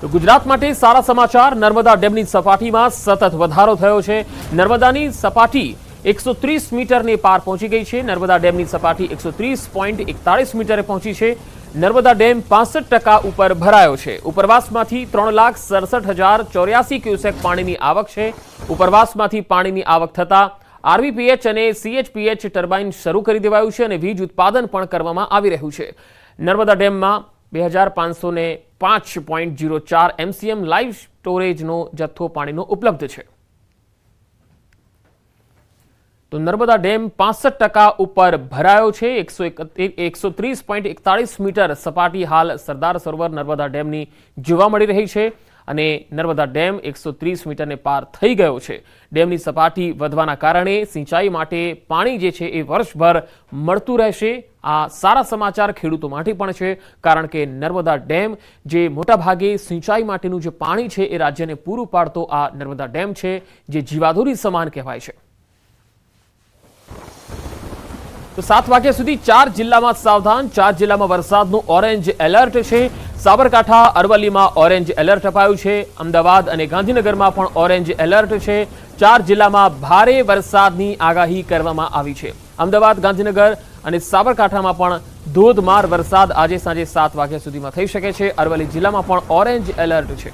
તો ગુજરાત માટે સારા સમાચાર. નર્મદા ડેમની સપાટીમાં સતત વધારો થયો છે. નર્મદાની સપાટી એકસો ત્રીસ મીટરને પાર પહોંચી ગઈ છે. નર્મદા ડેમની સપાટી એકસો ત્રીસ પોઈન્ટ એકતાળીસ મીટરે પહોંચી છે. નર્મદા ડેમ પાસઠ ટકા ઉપર ભરાયો છે. ઉપરવાસમાંથી ત્રણ લાખ સડસઠ હજાર ચોર્યાસી ક્યુસેક પાણીની આવક છે. ઉપરવાસમાંથી પાણીની આવક થતાં આરવીપીએચ અને સીએચપીએચ ટર્બાઇન શરૂ કરી દેવાયું છે અને વીજ ઉત્પાદન પણ કરવામાં આવી રહ્યું છે. નર્મદા ડેમમાં બે હજાર પાંચસો ને પાંચ પોઈન્ટ જીરો ચાર એમસીએમ લાઈવ સ્ટોરેજનો જથ્થો પાણીનો ઉપલબ્ધ છે. તો નર્મદા ડેમ પાસઠ ટકા ઉપર ભરાયો છે. એકસો એકસો ત્રીસ પોઈન્ટ એકતાળીસ મીટર સપાટી હાલ સરદાર સરોવર નર્મદા ડેમની જોવા મળી રહી છે. અને નર્મદા ડેમ એકસો ત્રીસ મીટરને પાર થઈ ગયો છે. ડેમની સપાટી વધવાના કારણે સિંચાઈ માટે પાણી જે છે એ વર્ષભર મળતું રહેશે. આ સારા સમાચાર ખેડૂતો માટે પણ છે, કારણ કે નર્મદા ડેમ જે મોટાભાગે સિંચાઈ માટેનું જે પાણી છે એ રાજ્યને પૂરું પાડતો આ નર્મદા ડેમ છે, જે જીવાધુરી સમાન કહેવાય છે. તો સાત વાગ્યા સુધી ચાર જિલ્લામાં સાવધાન, ચાર જિલ્લામાં વરસાદનું ઓરેન્જ એલર્ટ છે. સાબરકાંઠા, અરવલ્લીમાં ઓરેન્જ એલર્ટ અપાયું છે. અમદાવાદ અને ગાંધીનગરમાં પણ ઓરેન્જ એલર્ટ છે. ચાર જિલ્લામાં ભારે વરસાદની આગાહી કરવામાં આવી છે. અમદાવાદ, ગાંધીનગર અને સાબરકાંઠામાં પણ ધોધમાર વરસાદ આજે સાંજે સાત વાગ્યા સુધીમાં થઈ શકે છે. અરવલ્લી જિલ્લામાં પણ ઓરેન્જ એલર્ટ છે.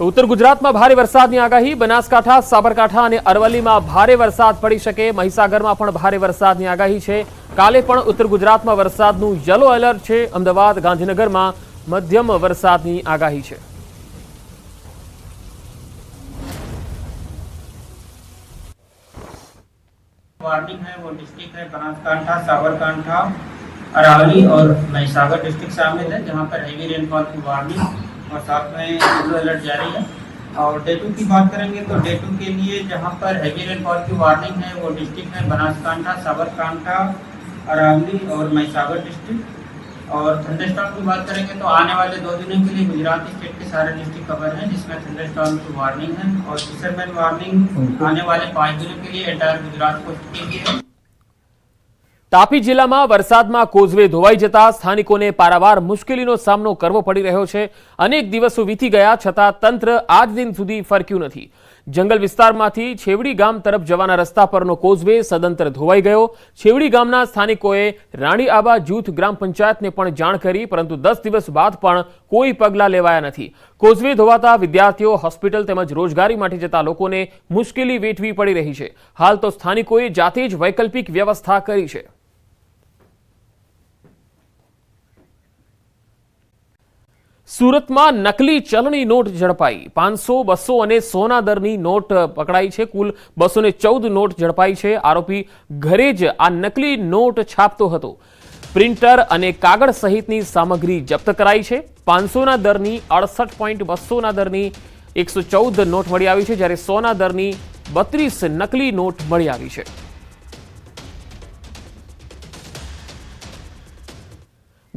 ઉત્તર ગુજરાતમાં ભારે વરસાદની આગાહી બનાસકાંઠા સાબરકાંઠા અને અરવલ્લીમાં ભારે વરસાદ પડી શકે મહીસાગરમાં પણ ભારે વરસાદની આગાહી છે કાલે પણ ઉત્તર ગુજરાતમાં વરસાદનું યલો એલર્ટ છે અમદાવાદ ગાંધીનગરમાં મધ્યમ વરસાદની આગાહી છે वार्निंग है वो डिस्ट्रिक्ट है बनासकांठा साबरकांठा अरावली और महिसागर डिस्ट्रिक्ट शामिल है जहाँ पर हैवी रेनफॉल की वार्निंग और साथ में येलो अलर्ट जारी है। और डे टू की बात करेंगे तो डे टू के लिए जहाँ पर हैवी रेनफॉल की वार्निंग है वो डिस्ट्रिक्ट है बनासकांठा साबरकांठा अरावली और महिसागर डिस्ट्रिक्ट और थंडर थंडरस्टॉर्म की बात करेंगे तो आने वाले दो दिनों के लिए गुजरात स्टेट के सारे डिस्ट्रिक्ट कवर हैं जिसमें थंडर थंडरस्टॉर्म की वार्निंग है। और फिशरमैन वार्निंग आने वाले पाँच दिनों के लिए एंटायर गुजरात को की गई है। તાપી જિલ્લામાં વરસાદમાં કોઝવે ધોવાઈ જતા સ્થાનિકોને પારાવાર મુશ્કેલીનો સામનો કરવો પડી રહ્યો છે. અનેક દિવસો વીતી ગયા છતાં તંત્ર આજ દિન સુધી ફરક્યું નથી. જંગલ વિસ્તારમાંથી છેવડી ગામ તરફ જવાના રસ્તા પરનો કોઝવે સદંતર ધોવાઈ ગયો. છેવડી ગામના સ્થાનિકોએ રાણી આબા જૂથ ગ્રામ પંચાયતને પણ જાણ કરી, પરંતુ દસ દિવસ બાદ પણ કોઈ પગલાં લેવાયા નથી. કોઝવે ધોવાતા વિદ્યાર્થીઓ હોસ્પિટલ તેમજ રોજગારી માટે જતા લોકોને મુશ્કેલી વેઠવી પડી રહી છે. હાલ તો સ્થાનિકોએ જાતે જ વૈકલ્પિક વ્યવસ્થા કરી છે. સુરતમાં નકલી ચલણી નોટ ઝડપાઈ. પાંચસો, બસો અને સોના દરની નોટ પકડાઈ છે. કુલ બસો ચૌદ નોટ ઝડપાઈ છે. આરોપી ઘરે જ આ નકલી નોટ છાપતો હતો. પ્રિન્ટર અને કાગળ સહિતની સામગ્રી જપ્ત કરાઈ છે. પાંચસોના દરની અડસઠ પોઈન્ટ બસોના દરની એકસો ચૌદ નોટ મળી આવી છે. જ્યારે સોના દરની બત્રીસ નકલી નોટ મળી આવી છે.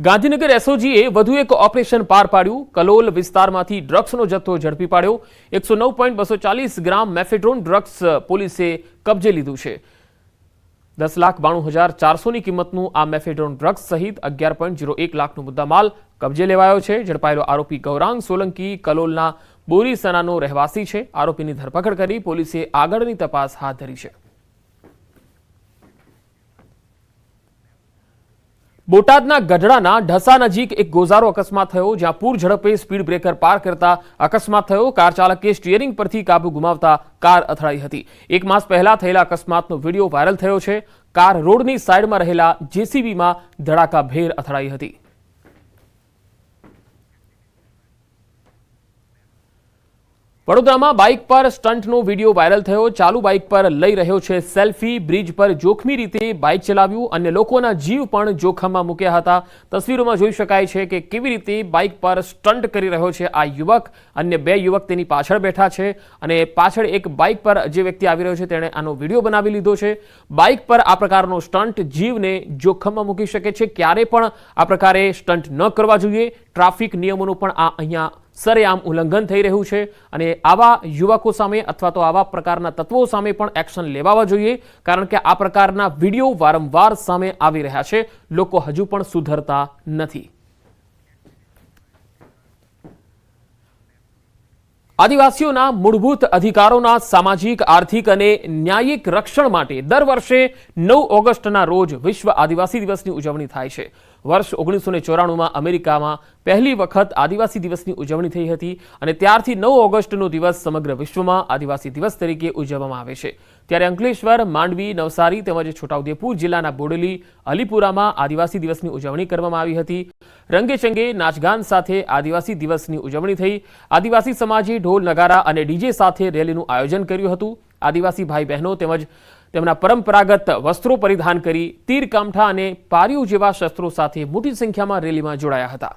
ગાંધીનગર એસઓજીએ વધુ એક ઓપરેશન પાર પાડ્યું. કલોલ વિસ્તારમાંથી ડ્રગ્સનો જથ્થો ઝડપી પાડ્યો. એકસો નવ પોઈન્ટ બસો ચાલીસ ગ્રામ મેફેડ્રોન ડ્રગ્સ પોલીસે કબજે લીધું છે. દસ લાખ બાણું હજાર ચારસોની કિંમતનું આ મેફેડ્રોન ડ્રગ્સ સહિત અગિયાર પોઈન્ટ જીરો એક લાખનો મુદ્દામાલ કબજે લેવાયો છે. ઝડપાયેલો આરોપી ગૌરાંગ સોલંકી કલોલના બોરીસનાનો રહેવાસી છે. આરોપીની ધરપકડ કરી પોલીસે આગળની તપાસ હાથ ધરી છે. બોટાદના ગઢડાના ઢસા નજીક એક ગોઝારો અકસ્માત થયો, જ્યાં પૂર ઝડપે સ્પીડ બ્રેકર પાર કરતા અકસ્માત થયો. કાર ચાલકે સ્ટીયરિંગ પરથી કાબુ ગુમાવતા કાર અથડાઈ હતી. એક માસ પહેલા થયેલા અકસ્માતનો વીડિયો વાયરલ થયો છે. કાર રોડની સાઈડમાં રહેલા જેસીબીમાં ધડાકાભેર અથડાઈ હતી. વડોદરામાં બાઇક પર સ્ટન્ટનો વીડિયો વાયરલ થયો. ચાલુ બાઇક પર લઈ રહ્યો છે સેલ્ફી. બ્રિજ પર જોખમી રીતે બાઇક ચલાવ્યું. અને લોકોના જીવ પણ જોખમમાં મૂક્યા હતા. તસવીરોમાં જોઈ શકાય છે કે કેવી રીતે બાઇક પર સ્ટન્ટ કરી રહ્યો છે આ યુવક. અન્ય બે યુવક તેની પાછળ બેઠા છે અને પાછળ એક બાઇક પર જે વ્યક્તિ આવી રહ્યો છે તેણે આનો વીડિયો બનાવી લીધો છે. બાઇક પર આ પ્રકારનો સ્ટન્ટ જીવને જોખમમાં મૂકી શકે છે. ક્યારે પણ આ પ્રકારે સ્ટન્ટ ન કરવા જોઈએ. ટ્રાફિક નિયમોનું પણ આ અહીંયા સરેઆમ ઉલ્લંઘન થઈ રહ્યું છે અને આવા યુવકો સામે અથવા તો આવા પ્રકારના તત્વો સામે પણ એક્શન લેવાવા જોઈએ, કારણ કે આ પ્રકારના વીડિયો વારંવાર સામે આવી રહ્યા છે. લોકો હજુ પણ સુધરતા નથી. આદિવાસીઓના મૂળભૂત અધિકારોના સામાજિક, આર્થિક અને ન્યાયિક રક્ષણ માટે દર વર્ષે નવ ઓગસ્ટના રોજ વિશ્વ આદિવાસી દિવસની ઉજવણી થાય છે. વર્ષ ઓગણીસો ને ચોરાણુંમાં અમેરિકામાં પહેલી વખત આદિવાસી દિવસની ઉજવણી થઈ હતી અને ત્યારથી નવ ઓગસ્ટનો દિવસ સમગ્ર વિશ્વમાં આદિવાસી દિવસ તરીકે ઉજવવામાં આવે છે. ત્યારે અંકલેશ્વર, માંડવી, નવસારી તેમજ છોટાઉદેપુર જિલ્લાના બોડેલી, અલીપુરામાં આદિવાસી દિવસની ઉજવણી કરવામાં આવી હતી. રંગેચંગે નાચગાન સાથે આદિવાસી દિવસની ઉજવણી થઈ. આદિવાસી સમાજે ઢોલ, નગારા અને ડીજે સાથે રેલીનું આયોજન કર્યું હતું. આદિવાસી ભાઈ બહેનો તેમજ તેમના પરંપરાગત વસ્ત્રો પરિધાન કરી તીર કામઠા અને પારિયું જેવા શસ્ત્રો સાથે મોટી સંખ્યામાં રેલીમાં જોડાયા હતા.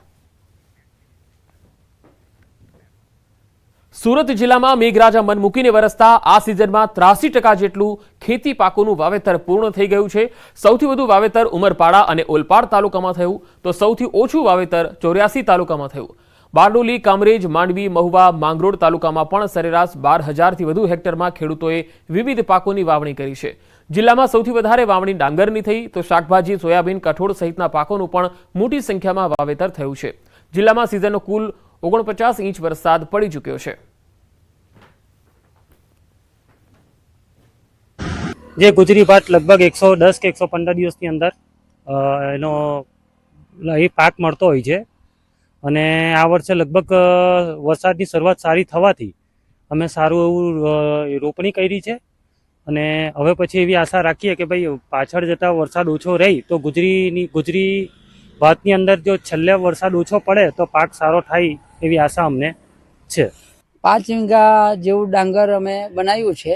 સુરત જિલ્લામાં મેઘરાજા મન મૂકીને વરસતા આ સિઝનમાં ત્રાસી ટકા જેટલું ખેતી પાકોનું વાવેતર પૂર્ણ થઈ ગયું છે. સૌથી વધુ વાવેતર ઉમરપાડા અને ઓલપાડ તાલુકામાં થયું. તો સૌથી ઓછું વાવેતર ચોર્યાસી તાલુકામાં થયું. બારડોલી, કામરેજ, માંડવી, મહુવા, માંગરોળ તાલુકામાં પણ સરેરાશ બાર હજારથી વધુ હેક્ટરમાં ખેડૂતોએ વિવિધ પાકોની વાવણી કરી છે. જિલ્લામાં સૌથી વધારે વાવણી ડાંગરની થઈ તો શાકભાજી, સોયાબીન, કઠોળ સહિતના પાકોનું પણ મોટી સંખ્યામાં વાવેતર થયું છે. જિલ્લામાં સિઝનનો કુલ ઓગણપચાસ ઇંચ વરસાદ પડી ચૂક્યો છે. જે ગુજરી ભાત લગભગ એકસો દસ કે એકસો પંદર દિવસની અંદર એનો, એ પાક મળતો હોય છે. અને આ વર્ષે લગભગ વરસાદની શરૂઆત સારી થવાથી અમે સારું એવું રોપણી કરી છે. અને હવે પછી એવી આશા રાખીએ કે ભાઈ પાછળ જતા વરસાદ ઓછો રહી તો ગુજરીની, ગુજરી ભાતની અંદર જો છેલ્લે વરસાદ ઓછો પડે તો પાક સારો થાય એવી આશા અમને છે. પાંચ વીઘા જેવું ડાંગર અમે બનાવ્યું છે.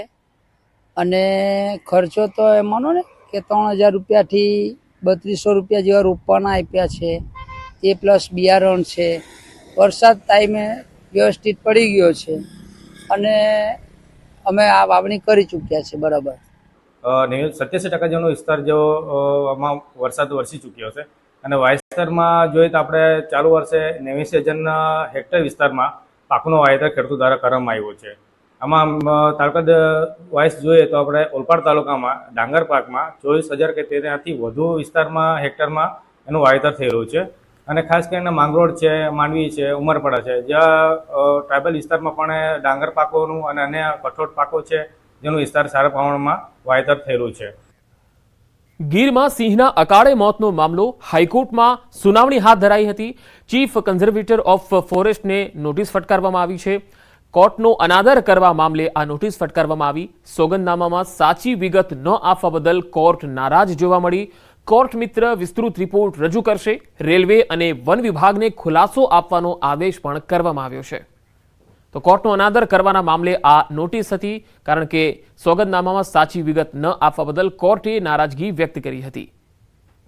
અને ખર્ચો તો એ માનો ને કે ત્રણ હજાર રૂપિયાથી બત્રીસો રૂપિયા જેવા રોપવાના આપ્યા છે. એ પ્લસ બિયારણ છે. વરસાદ ટાઈમે વ્યવસ્થિત પડી ગયો છે. અને અમે આ વાવણી કરી ચૂક્યા છે બરાબર. સત્યાસી ટકા જેનો વિસ્તાર જો આમાં વરસાદ વરસી ચૂક્યો છે. અને વાવેતરમાં જોઈએ તો આપણે ચાલુ વર્ષે નેવી હજારના હેક્ટર વિસ્તારમાં પાકનો વાવેતર ખેડૂતો દ્વારા કરવામાં આવ્યો છે. આમાં તાલુકા વાઇસ જોઈએ તો આપણે ઓલપાડ તાલુકામાં, ડાંગર પાકમાં ચોવીસ હજાર કે તેનાથી વધુ વિસ્તારમાં, હેક્ટરમાં એનું વાવેતર થયેલું છે. અને ખાસ કરીને માંગરોળ છે, માંડવી છે, ઉમરપાડા છે, જ્યાં ટ્રાઇબલ વિસ્તારમાં પણ ડાંગર પાકોનું અને અન્ય કઠોળ પાકો છે, જેનું વિસ્તાર સારા પ્રમાણમાં વાવેતર થયેલું છે. ગીરમાં સિંહના અકાળે મોતનો મામલો હાઈકોર્ટમાં સુનાવણી હાથ ધરાઈ હતી. ચીફ કન્ઝર્વેટર ઓફ ફોરેસ્ટને નોટિસ ફટકારવામાં આવી છે. કોર્ટનો અનાદર કરવા મામલે આ નોટિસ ફટકારવામાં આવી. સોગંદનામામાં સાચી વિગત ન આપવા બદલ કોર્ટ નારાજ જોવા મળી. કોર્ટ મિત્ર વિસ્તૃત રિપોર્ટ રજૂ કરશે. રેલવે અને વન વિભાગને ખુલાસો આપવાનો આદેશ પણ કરવામાં આવ્યો છે. તો કોર્ટનો અનાદર કરવાના મામલે આ નોટિસ હતી, કારણ કે સોગંદનામામાં સાચી વિગત ન આપવા બદલ કોર્ટે નારાજગી વ્યક્ત કરી હતી.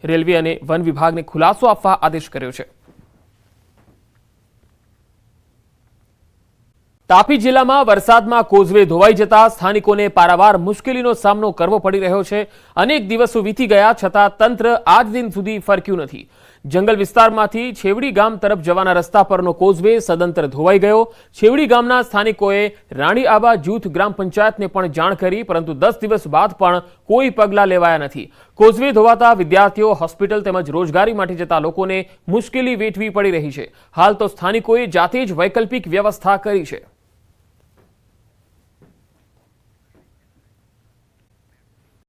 રેલવે અને વન વિભાગને ખુલાસો આપવા આદેશ કર્યો છે. તાપી જિલ્લામાં વરસાદમાં કોઝવે ધોવાઈ જતા સ્થાનિકોને પારાવાર મુશ્કેલીનો સામનો કરવો પડી રહ્યો છે. અનેક દિવસો વીતી ગયા છતાં તંત્ર આજ દિન સુધી ફરક્યું નથી. જંગલ વિસ્તારમાંથી છેવડી ગામ તરફ જવાના રસ્તા પરનો કોઝવે સદંતર ધોવાઈ ગયો. છેવડી ગામના સ્થાનિકોએ રાણી આબા જૂથ ગ્રામ પંચાયતને પણ જાણ કરી, પરંતુ દસ દિવસ બાદ પણ કોઈ પગલાં લેવાયા નથી. કોઝવે ધોવાતા વિદ્યાર્થીઓ હોસ્પિટલ તેમજ રોજગારી માટે જતા લોકોને મુશ્કેલી વેઠવી પડી રહી છે. હાલ તો સ્થાનિકોએ જાતે જ વૈકલ્પિક વ્યવસ્થા કરી છે.